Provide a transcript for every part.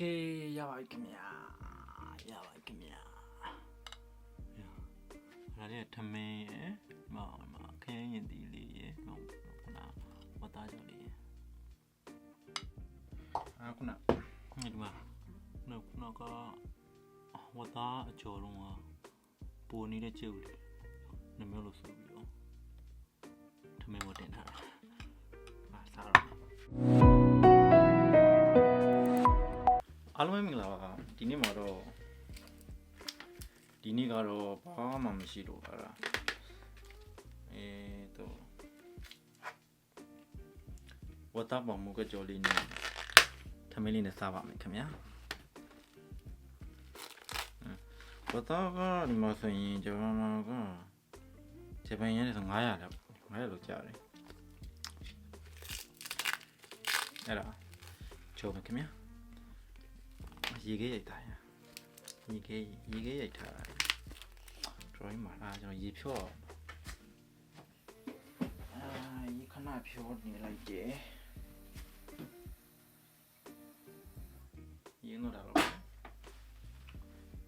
ကဲရပါပြီခင်ဗျာရပါပြီခင်ဗျာဒါလေးထမင်းရယ်မမခရမ်းရင်တီလေးရယ်ဟိုခုနဝတ်သားကြော်လေးရယ်အာခုနဒီမှာနောက်ခုနကဝတ်သားအကျော်လုံးကပိုနေတဲ့ကျုပ်လေးနှမျိုးလို့ဆိုပြီးတော့ထမင်းကိုတင်ထားတာအာစားတော့ လုံးပဲမင်္ဂလာပါဒီနေ့မှာတော့ဒီနေ့ကတော့ဘာမှမရှိတော့ပါလားအဲတော့ဝတ်သားပေါင်မူကကြော်လေးနဲ့ထမင်းလေးနဲ့စားပါမယ်ခင်ဗျာဝတ်သားကဒီမှာဆိုရင်ဂျပန်မှာကဂျပန်ရဲဆို900လောက်900လောက်ကျတယ်အဲ့ဒါချိုးမယ်ခင်ဗျာ ရေခဲရိုက်တာရရေခဲရေခဲရိုက်ထားတာ drawing မှာအားကျွန်တော်ရေဖြော့အာရေခဏဖြော့နေလိုက်တယ်ရေငုတ်တာတော့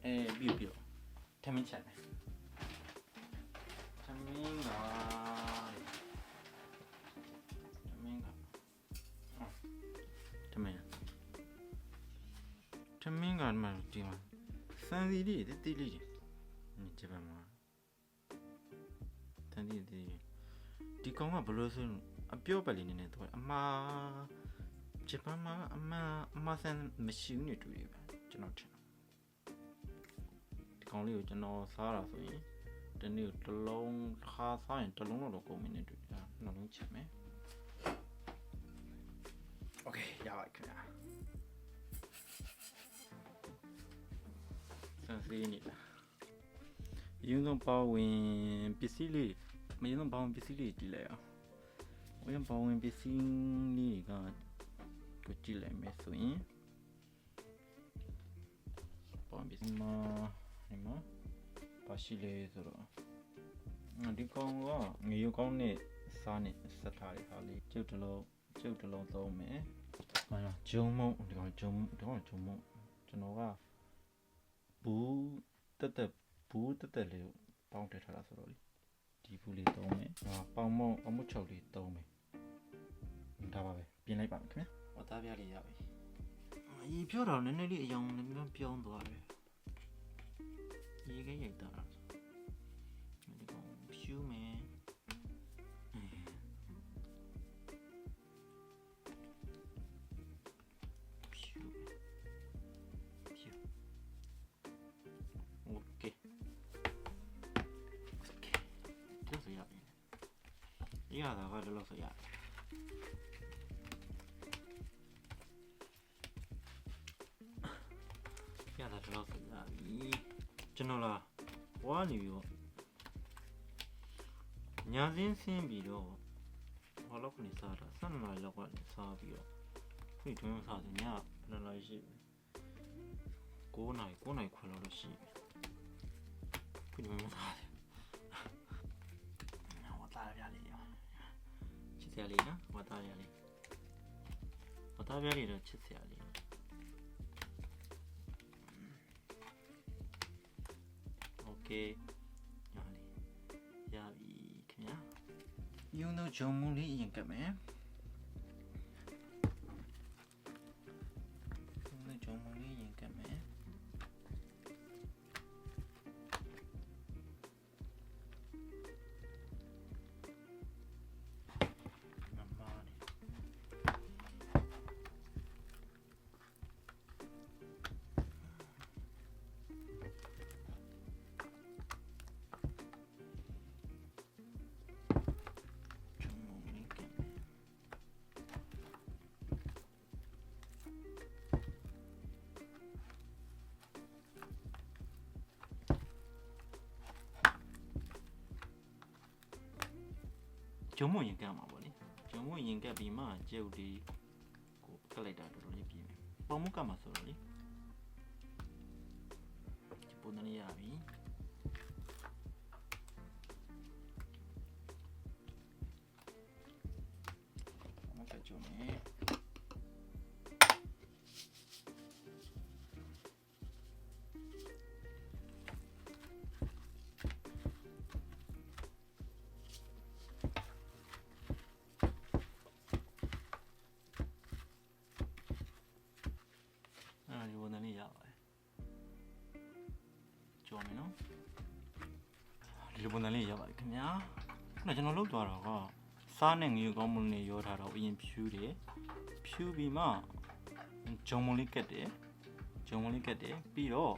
အဲပြီးပြီးတော့ထမင်းချက်မယ်ထမင်းကထမင်းကအော်ထမင်း ထမင်းကမှဒီမှာစမ်းစီလေးတိတိလေးတွေဂျပန်မှာတန်တီတီဒီကောင်ကဘယ်လိုဆိုအပြော့ပလေးနေနေတော့အမားဂျပန်မှာအမားအမားဆန်မရှိဘူးနေတူတယ်ပဲကျွန်တော်ထင်တာဒီကောင်လေးကိုကျွန်တော်စားတာဆိုရင်တနေ့ကိုတစ်လုံးတစ်ခါစားရင်တစ်လုံးတော့တော့ကုန်မင်းနေတူတယ်နှလုံးချက်မယ် 3နေတာအရင်ဆုံးပါဝင်ပစ္စည်းလေးမရင်ဆုံးပါဝင်ပစ္စည်းလေးကြည့်လိုက်အောင်ဝင်ပါဝင်ပစ္စည်းလေးကကိုကြည့်လိုက်မယ်ဆိုရင်ပါဝင်ပစ္စည်းမှာဒီမှာပါရှိလေဆိုတော့ဒီကောင်ကငရေကောင်းနဲ့စားနဲ့ဆက်ထားတဲ့ဟာလေးကျုပ်တလုံးကျုပ်တလုံးသုံးမယ်။မှန်လားဂျုံမုံဒီကောင်ဂျုံဒီကောင်ဂျုံမုံကျွန်တော်က ဘူးတက်တက်ဘူးတက်တက်လေးကိုပေါင်းထည့်ထားတာဆိုတော့လေဒီဘူးလေးသုံးမယ်ဟာပေါင်မုံအမှုချုပ်လေးသုံးမယ်ဒါပါပဲပြင်လိုက်ပါမယ်ခင်ဗျဝတ်သားပြလေးရပြီရေပြောတော့နည်းနည်းလေးအယောင်နည်းနည်းပြောင်းသွားတယ်ရေခဲရိုက်တာဒီကောင်ဖြူမယ် ရတာကလောလောဆယ်ရတယ်ရတာတော့ဆက်လာပြီကျွန်တော်လာဝါနေပြီပေါ့ညာစင်းဆင်းပြီးတော့ဘာလို့ကနေစားတာဆန်မာလောက်ကနေစားပြီးတော့ခွင့်ထွင်းစားတယ်ညဘယ်လိုလဲရှိပြီ9နိုင်9နိုင်ခွဲလောက်လို့ရှိပြီခွင့်ထွင်းစားတယ် စ်စရာလေးနော်ဝတ်သားပြလေးဝတ်သားပြလေးတော့ချစ်စရာလေးโอเคညာလေးရပြီခင်ဗျာယုံတော့ဂျုံမူလေးအရင်ကပ်မယ်ယုံ ဂျုံမရင်ကပ်မှာပေါ့လေ။ဂျုံမရင်ကပ်ပြီးမှကျုပ်ဒီကိုကတ်လိုက်တာတော်တော်လေးပြင်မယ်။ပေါင်မကပ်မှာဆိုတော့လေ။ဒီပုံနဲ့ရပြီ။ပေါင်မကပ်ဂျုံမ ကြော်မယ်နော်ဒီလိုပုံစံလေးရောက်ပါခင်ဗျာခုနကကျွန်တော်လုပ်သွားတာကစားနဲ့ငရုတ်ကောင်းမွန်လေးရောထားတော့အရင်ဖြူတယ်ဖြူပြီးမှဂျုံမွန်လေးကတ်တယ်ဂျုံမွန်လေးကတ်တယ်ပြီးတော့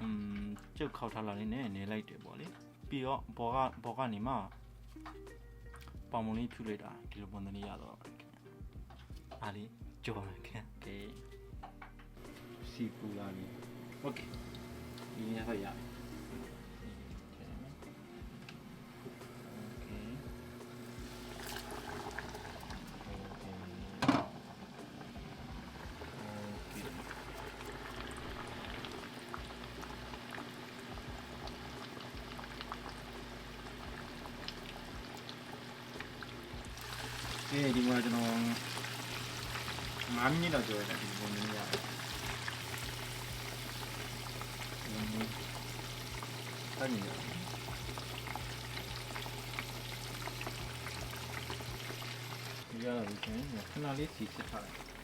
อืมကျုပ်ခောက်ထားလာလေးနဲ့နေလိုက်တယ်ပေါ့လေပြီးတော့ဘောကဘောကနေမှပေါင်မွန်လေးဖြူလိုက်တာဒီလိုပုံစံလေးရတော့ခင်ဗျာအားလေးကြော်မယ်ခင်โอเคစီပူလာပြီโอเค 2에서 2 하면 예, 리모아즈는 압니다, 저는. အဲ့ဒီနော်ဒီရတော့ခင်ဗျာခဏလေးစီစစ်ထားတယ်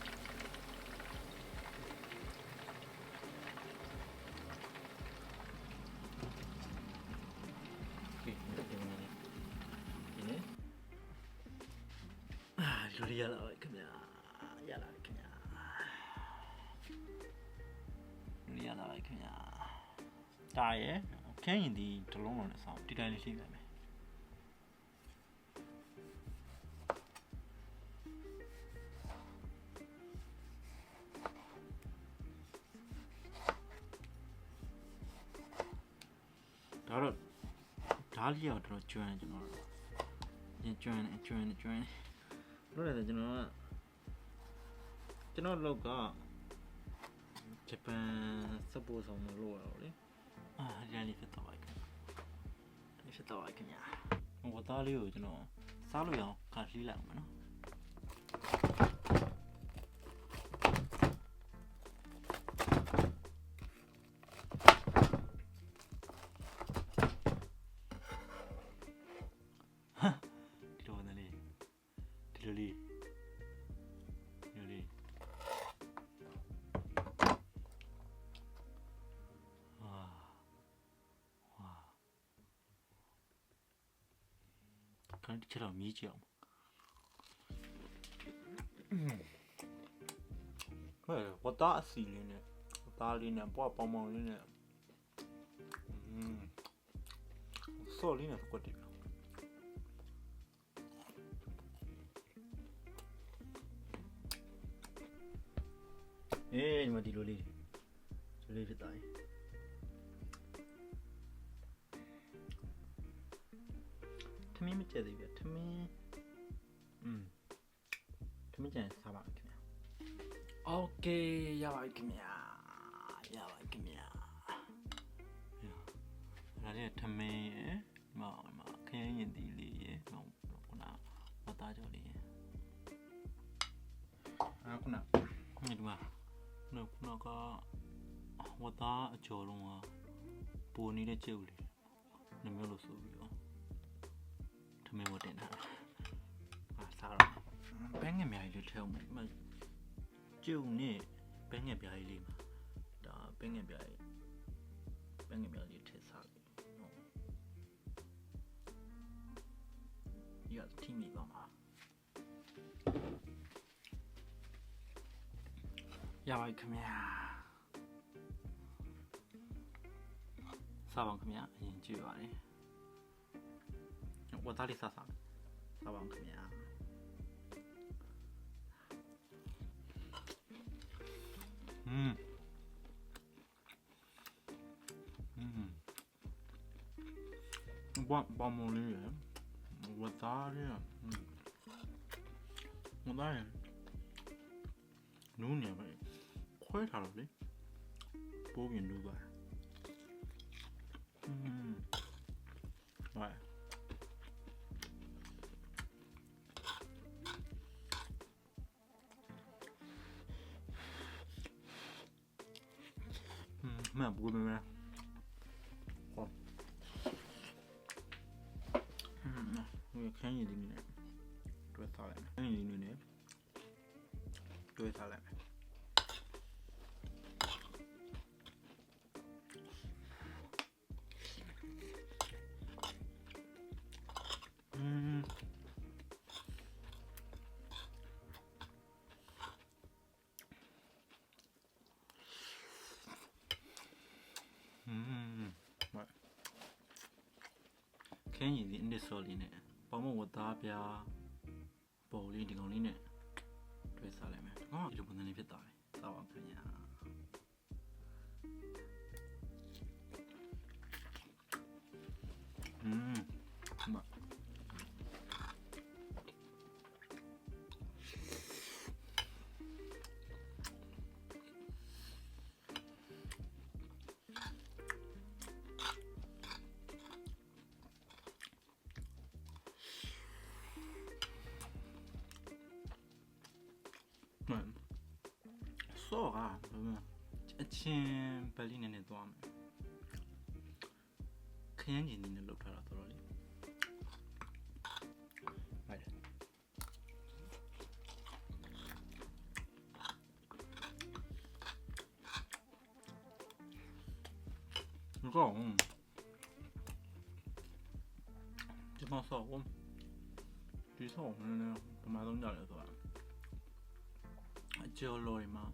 ခင်းရင်ဒီဒလုံးလုံးနဲ့ဆောင်းတိတိုင်းလေးရှိနေမယ်ဒါတော့ဓားလျောက်တော့ကျွမ်းကျွန်တော်တို့ရင်ကျွမ်းနေကျွမ်းနေကျွမ်းနေလို့လည်းကျွန်တော်ကကျွန်တော်လောက်ကဂျပန်စပို့ဆောင်လို့ရတော့လေ တော့ပါခင်ဗျာဝတ်သားလေးကိုကျွန်တော်စားလို့ရအောင်ခါလှီးလိုက်အောင်မယ်နော် ခဏတစ်ချက်တော့မြည်ကြည့်အောင်ဟဲ့ဝတ်သားအစီလေးနဲ့ဝတ်သားလေးနဲ့ပွားပေါင်ပေါင်လေးနဲ့อืมဆော်လေးနဲ့ကွက်တယ်အေးဒီမှာဒီလိုလေးဒီလိုလေးဖြစ်သွား မင်းမကျက်သေးဘူးဗျထမင်းอืมထမင်းကျန်စားပါမယ်ခင်ဗျာ โอเคရပါပြီခင်ဗျာရပါပြီခင်ဗျာ အဲ့ဒါလေးကထမင်းရယ်ဒီမှာဒီမှာခရမ်းရင်တီလေးရယ်ဟိုခုနဝတ်သားကြော်လေးရယ်အာခုနဒီမှာခုနခုနကဝတ်သားအကျော်လုံးကပိုနေတဲ့ကျုပ်လေးနှမျိုးလို့ဆိုပြီးတော့ထ မင်းမတင်တာအာစားတော့ဘန်းငယ်အများကြီးလေးထဲအောင်မယ်ဒီမှာကျုပ်နဲ့ဘန်းငယ်ပြားကြီးလေးမှာဒါဘန်းငယ်ပြားကြီးဘန်းငယ်ပြားလေးထည့်စားပြီဒီကထိမိပါမှာရပါပြီခင်ဗျာစားပါဦးခင်ဗျာအရင်ကြည့်ပါလေဝတ်သား 뭐 보따리 사상 저만큼이야 음. 음. 뭐, 뭐, 뭐니? 뭐, 다리. 음. 뭐, 다리. 누구냐, 왜? 코에 다르지? 보기 누가? 음. 음. 왜? နူးသွား င်းကြီးဒီအနစ်စော်လေးနဲ့ပေါမဝသားပြားပေါ်လေးဒီကောင်လေးနဲ့တွဲစားလိုက်မယ်ဒီကောင်ကဒီလိုပုံစံလေးဖြစ်သွားတယ် စောကဘယ်မှာအချင်းပလီနဲ့နဲ့သွားမယ်ခရမ်းကျင်နေနဲ့လောက်ထားတာတော်တော်လေးဟုတ်တယ်ဒီကောင်ဒီမှာဆောင်းဒီဆောင်းနည်းနည်းပမာဆုံးကြတယ်ဆိုတာအကျော်လော်တွေမှာ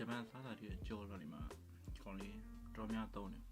ဂျပန်စားစာတွေအကျော်လော်တွေမှာကောင်းလေးတော်များသုံးတယ်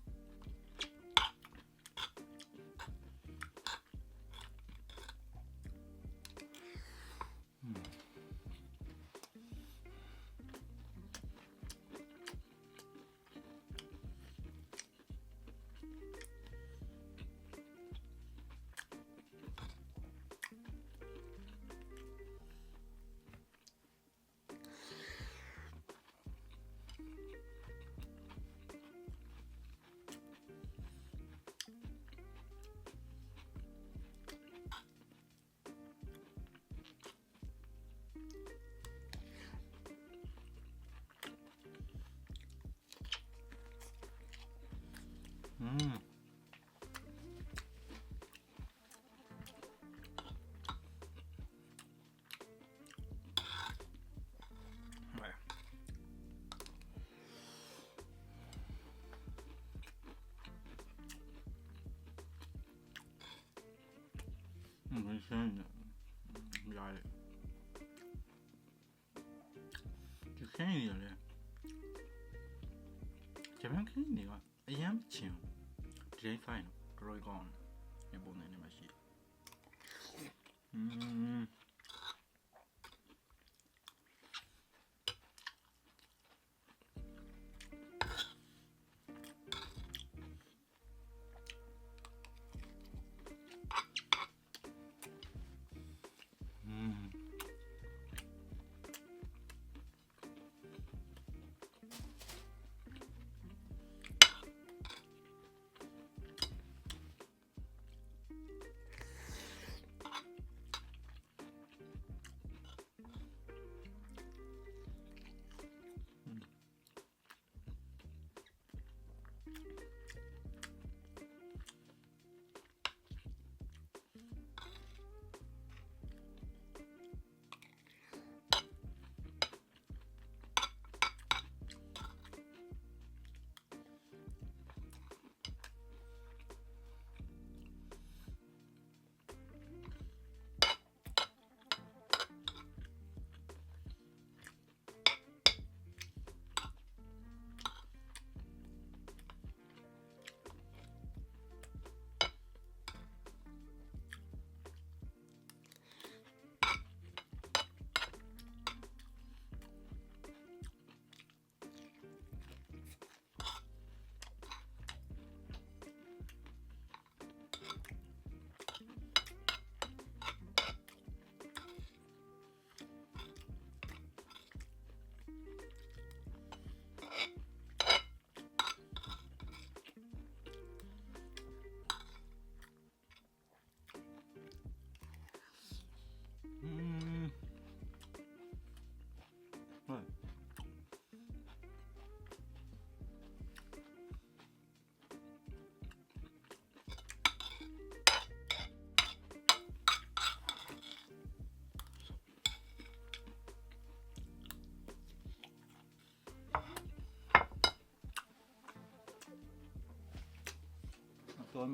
没声音的，压力，就看一点嘞。这边看一点，哎呀，不轻，直接翻了，这一杠，也不能。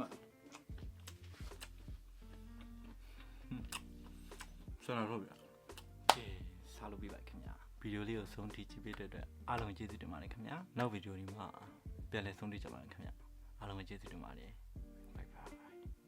မှာဆရာတော့ဗျာအေးစားလို့ပြပါခင်ဗျာဗီဒီယိုလေးကိုဆုံးထိကြည့်ပေးတဲ့အတွက်အားလုံးကျေးဇူးတင်ပါတယ်ခင်ဗျာနောက်ဗီဒီယိုဒီမှာပြန်လည်ဆုံးထိကြပါမယ်ခင်ဗျာအားလုံးကျေးဇူးတင်ပါတယ်